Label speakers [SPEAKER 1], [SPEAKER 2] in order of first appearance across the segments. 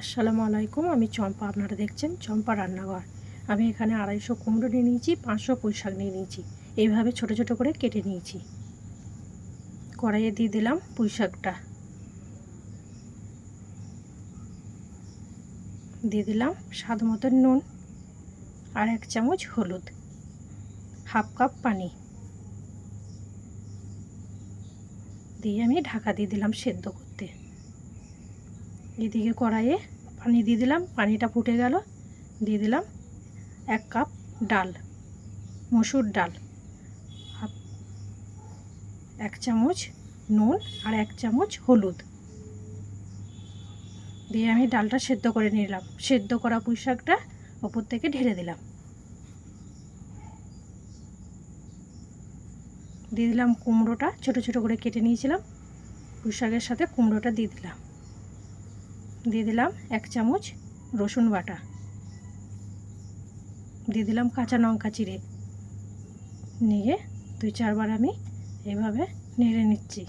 [SPEAKER 1] আসসালামু আলাইকুম, আমি চম্পা, আপনারা দেখছেন চম্পা রান্নাঘর। আমি এখানে আড়াইশো কুমড়ো নিয়ে নিয়েছি, পাঁচশো পুঁই শাক নিয়ে নিয়েছি। এইভাবে ছোট ছোট করে কেটে নিয়েছি। কড়াইয়ে দিয়ে দিলাম পুঁই শাকটা দিয়ে দিলাম স্বাদ মতন নুন আর এক চামচ হলুদ, হাফ কাপ পানি। দিয়ে আমি ঢাকা দিয়ে দিলাম সেদ্ধ এদিকে কড়াইয়ে পানি দিয়ে দিলাম, পানিটা ফুটে গেল, দিয়ে দিলাম এক কাপ ডাল, মসুর ডাল এক চামচ নুন আর এক চামচ হলুদ। দিয়ে আমি ডালটা সেদ্ধ করে নিলাম। সেদ্ধ করা পুঁই শাকটা ওপর থেকে ঢেলে দিলাম। দিয়ে দিলাম কুমড়োটা, ছোট ছোট করে কেটে নিয়েছিলাম। পুঁই শাকের সাথে কুমড়োটা দিয়ে দিলাম। দিয়ে দিলাম এক চামচ রসুন বাটা। দিয়ে দিলাম কাঁচা লঙ্কা চিড়ে। নিয়ে দুই চারবার আমি এভাবে নেড়ে নিচ্ছি।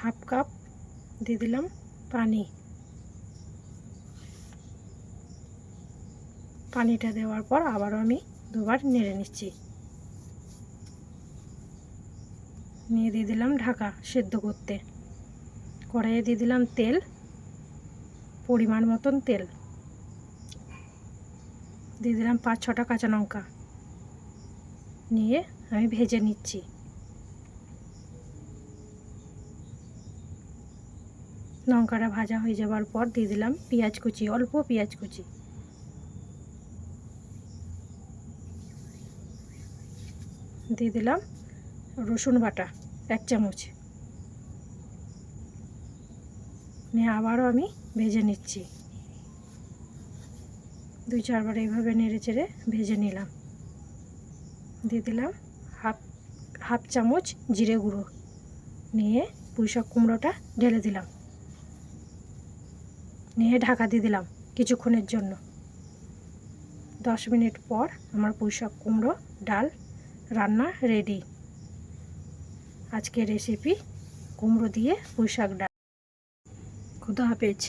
[SPEAKER 1] হাফ কাপ দিয়ে দিলাম পানি। পানিটা দেওয়ার পর আবারও আমি দুবার নেড়ে নিচ্ছি। নিয়ে দিয়ে দিলাম ঢাকা সেদ্ধ করতে। কড়াইয়ে দিয়ে দিলাম তেল, পরিমাণ মতন তেল। দিয়ে দিলাম পাঁচ ছটা কাঁচা লঙ্কা। নিয়ে আমি ভেজে নিচ্ছি। লঙ্কাটা ভাজা হয়ে যাওয়ার পর দিয়ে দিলাম পেঁয়াজ কুচি, অল্প পেঁয়াজ কুচি। দিয়ে দিলাম রসুন বাটা, এক চামচ। নিয়ে আবারও আমি ভেজে নিচ্ছি। দুই চারবার এইভাবে নেড়ে চেড়ে ভেজে নিলাম। দিয়ে দিলাম হাফ হাফ চামচ জিরে গুঁড়ো। নিয়ে পুঁইশাক কুমড়োটা ঢেলে দিলাম। নিয়ে ঢাকা দিয়ে দিলাম কিছুক্ষণের জন্য। দশ মিনিট পর আমার পুঁইশাক কুমড়ো ডাল রান্না রেডি। আজকের রেসিপি কুমড়ো দিয়ে পুঁই শাক ডাল। খুদা হাফেজ।